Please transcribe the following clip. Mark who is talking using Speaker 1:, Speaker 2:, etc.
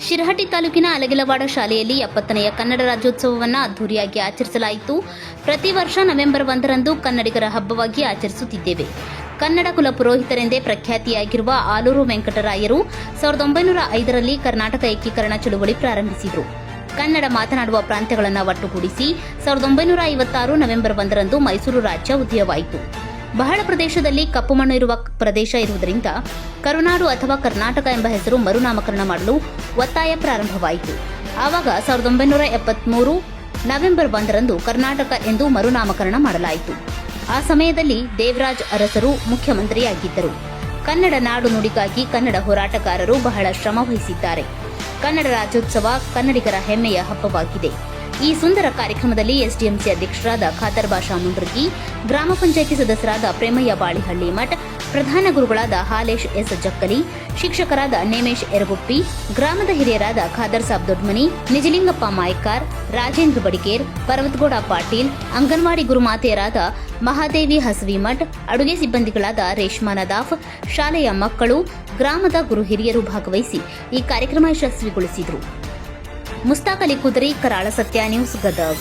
Speaker 1: ಶಿರಹಟ್ಟಿ ತಾಲೂಕಿನ ಅಲಗಿಲವಾಡ ಶಾಲೆಯಲ್ಲಿ ಎಪ್ಪತ್ತನೆಯ ಕನ್ನಡ ರಾಜ್ಯೋತ್ಸವವನ್ನು ಅದ್ದೂರಿಯಾಗಿ ಆಚರಿಸಲಾಯಿತು. ಪ್ರತಿ ವರ್ಷ ನವೆಂಬರ್ ಒಂದರಂದು ಕನ್ನಡಿಗರ ಹಬ್ಬವಾಗಿ ಆಚರಿಸುತ್ತಿದ್ದೇವೆ. ಕನ್ನಡ ಕುಲ ಪುರೋಹಿತರೆಂದೇ ಪ್ರಖ್ಯಾತಿಯಾಗಿರುವ ಆಲೂರು ವೆಂಕಟರಾಯರು ಸಾವಿರದ ಒಂಬೈನೂರ ಐದರಲ್ಲಿ ಕರ್ನಾಟಕ ಏಕೀಕರಣ ಚಳುವಳಿ ಪ್ರಾರಂಭಿಸಿದರು. ಕನ್ನಡ ಮಾತನಾಡುವ ಪ್ರಾಂತ್ಯಗಳನ್ನು ಒಟ್ಟುಗೂಡಿಸಿ ಸಾವಿರದ ಒಂಬೈನೂರ ಐವತ್ತಾರು ನವೆಂಬರ್ ಒಂದರಂದು ಮೈಸೂರು ರಾಜ್ಯ ಉದಯವಾಯಿತು. ಬಹಳ ಪ್ರದೇಶದಲ್ಲಿ ಕಪ್ಪು ಮಣ್ಣು ಇರುವ ಪ್ರದೇಶ ಇರುವುದರಿಂದ ಕರುನಾಡು ಅಥವಾ ಕರ್ನಾಟಕ ಎಂಬ ಹೆಸರು ಮರುನಾಮಕರಣ ಮಾಡಲು ಒತ್ತಾಯ ಪ್ರಾರಂಭವಾಯಿತು. ಆವಾಗ ಸಾವಿರದ ಒಂಬೈನೂರ ಎಪ್ಪತ್ಮೂರು ನವೆಂಬರ್ ಒಂದರಂದು ಕರ್ನಾಟಕ ಎಂದು ಮರುನಾಮಕರಣ ಮಾಡಲಾಯಿತು. ಆ ಸಮಯದಲ್ಲಿ ದೇವರಾಜ್ ಅರಸರು ಮುಖ್ಯಮಂತ್ರಿಯಾಗಿದ್ದರು. ಕನ್ನಡ ನಾಡು ನುಡಿಗಾಗಿ ಕನ್ನಡ ಹೋರಾಟಗಾರರು ಬಹಳ ಶ್ರಮ ವಹಿಸಿದ್ದಾರೆ. ಕನ್ನಡ ರಾಜ್ಯೋತ್ಸವ ಕನ್ನಡಿಗರ ಹೆಮ್ಮೆಯ ಹಬ್ಬವಾಗಿದೆ. ಈ ಸುಂದರ ಕಾರ್ಯಕ್ರಮದಲ್ಲಿ ಎಸ್ಡಿಎಂಸಿ ಅಧ್ಯಕ್ಷರಾದ ಖಾತರ್ ಬಾಷಾ ಮುಂಡ್ರಗಿ, ಗ್ರಾಮ ಪಂಚಾಯಿತಿ ಸದಸ್ಯರಾದ ಪ್ರೇಮಯ್ಯ ಬಾಳಿಹಳ್ಳಿ ಮಠ್, ಪ್ರಧಾನ ಗುರುಗಳಾದ ಹಾಲೇಶ್ ಎಸ್ ಜಕ್ಕಲಿ, ಶಿಕ್ಷಕರಾದ ನೇಮೇಶ್ ಎರಗುಪ್ಪಿ, ಗ್ರಾಮದ ಹಿರಿಯರಾದ ಖಾದರ್ ಸಾಬ್ ದೊಡ್ಮನಿ, ನಿಜಲಿಂಗಪ್ಪ ಮಾಯ್ಕಾರ್ ರಾಜೇಂದ್ರ ಬಡಿಕೇರ್ ಪರ್ವತ್ಗೌಡ ಪಾಟೀಲ್, ಅಂಗನವಾಡಿ ಗುರುಮಾತೆಯರಾದ ಮಹಾದೇವಿ ಹಸವಿ ಮಠ್, ಅಡುಗೆ ಸಿಬ್ಬಂದಿಗಳಾದ ರೇಷ್ಮಾ ನದಾಫ್, ಶಾಲೆಯ ಮಕ್ಕಳು, ಗ್ರಾಮದ ಗುರು ಹಿರಿಯರು ಭಾಗವಹಿಸಿ ಈ ಕಾರ್ಯಕ್ರಮ ಯಶಸ್ವಿಗೊಳಿಸಿದರು. ಮುಸ್ತಾಕ್ ಅಲಿ ಕುದರಿ ಕರಾಳ ಸತ್ಯ ನ್ಯೂಸ್ ಗದಗ್.